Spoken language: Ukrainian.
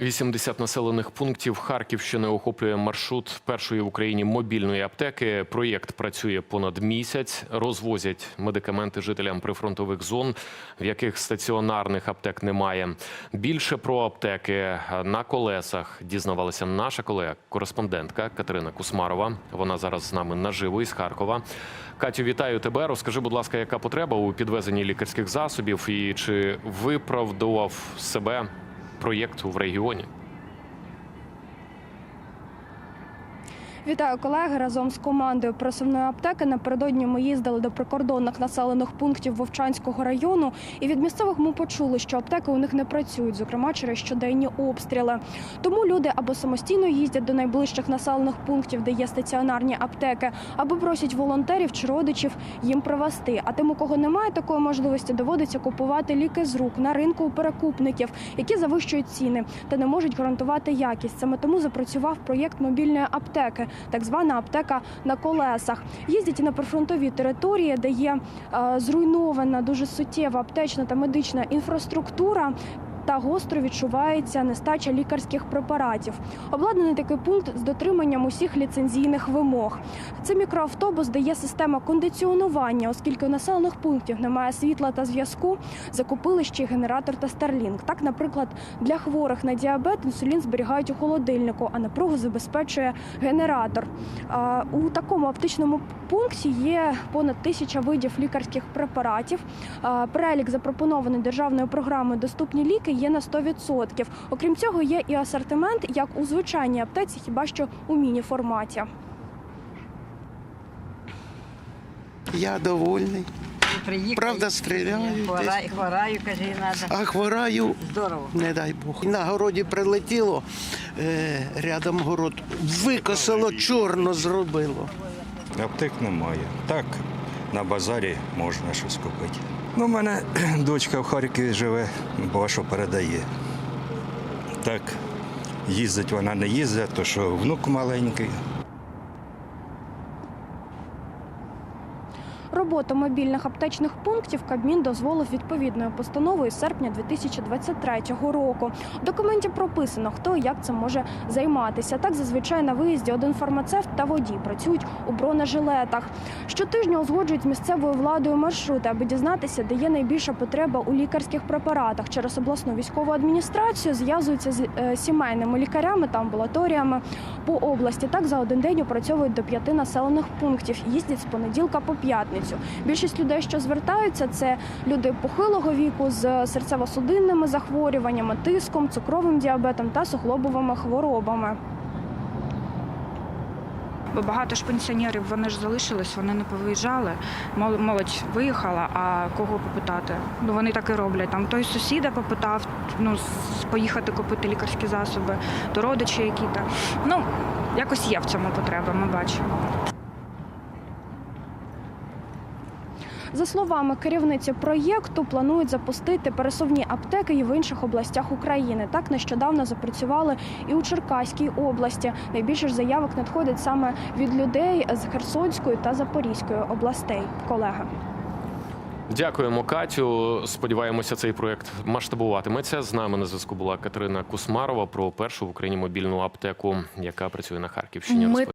80 населених пунктів Харківщини охоплює маршрут першої в Україні мобільної аптеки. Проєкт працює понад місяць. Розвозять медикаменти жителям прифронтових зон, в яких стаціонарних аптек немає. Більше про аптеки на колесах дізнавалася наша колега, кореспондентка Катерина Кусмарова. Вона зараз з нами наживо із Харкова. Катю, вітаю тебе. Розкажи, будь ласка, яка потреба у підвезенні лікарських засобів і чи виправдував себе проєкт в регіоні? Вітаю колеги разом з командою просувної аптеки. Напередодні ми їздили до прикордонних населених пунктів Вовчанського району. І від місцевих ми почули, що аптеки у них не працюють, зокрема через щоденні обстріли. Тому люди або самостійно їздять до найближчих населених пунктів, де є стаціонарні аптеки, або просять волонтерів чи родичів їм привезти. А тим, у кого немає такої можливості, доводиться купувати ліки з рук на ринку у перекупників, які завищують ціни та не можуть гарантувати якість. Саме тому запрацював проєкт мобільної аптеки, так звана аптека на колесах. Їздять і на прифронтові території, де є е, зруйнована дуже суттєва аптечна та медична інфраструктура. Та гостро відчувається нестача лікарських препаратів. Обладнаний такий пункт з дотриманням усіх ліцензійних вимог. Це мікроавтобус дає система кондиціонування, оскільки у населених пунктів немає світла та зв'язку. Закупили ще й генератор та Starlink. Так, наприклад, для хворих на діабет інсулін зберігають у холодильнику, а напругу забезпечує генератор. У такому аптечному пункті є понад тисяча видів лікарських препаратів. Перелік запропонований державною програмою Доступні ліки є на 100%. Окрім цього, є і асортимент, як у звичайній аптеці, хіба що у міні-форматі. Я довольний. Приїхав. Правда, стріляють Хвораю, хвораю, каже, і треба. А хвораю, Здорово. не дай Бог. На городі прилетіло, е, рядом город викосило, чорно зробило. Аптек немає. Так, на базарі можна щось купити. Ну, у мене дочка в Харкові живе, бо що передає. Так, їздить вона не їздить, то що внук маленький. Роботу мобільних аптечних пунктів Кабмін дозволив відповідною постановою серпня 2023 року. В документі прописано, хто і як це може займатися. Так зазвичай на виїзді один фармацевт та водій працюють у бронежилетах. Щотижня узгоджують з місцевою владою маршрути, аби дізнатися, де є найбільша потреба у лікарських препаратах. Через обласну військову адміністрацію зв'язуються з е, сімейними лікарями та амбулаторіями по області. Так за один день опрацьовують до п'яти населених пунктів. Їздять з понеділка по п'ятницю. Більшість людей, що звертаються, це люди похилого віку з серцево-судинними захворюваннями, тиском, цукровим діабетом та суглобовими хворобами. Бо багато ж пенсіонерів вони ж залишились, вони не повиїжджали. Молодь виїхала, а кого попитати? Ну вони так і роблять. Там той сусіда попитав, ну поїхати купити лікарські засоби, то родичі які то Ну якось є в цьому потреба, ми бачимо. За словами керівниці проєкту, планують запустити пересувні аптеки і в інших областях України. Так нещодавно запрацювали і у Черкаській області. Найбільше ж заявок надходять саме від людей з Херсонської та Запорізької областей. Колеги. Дякуємо, Катю. Сподіваємося, цей проєкт масштабуватиметься. З нами на зв'язку була Катерина Кусмарова про першу в Україні мобільну аптеку, яка працює на Харківщині. Ми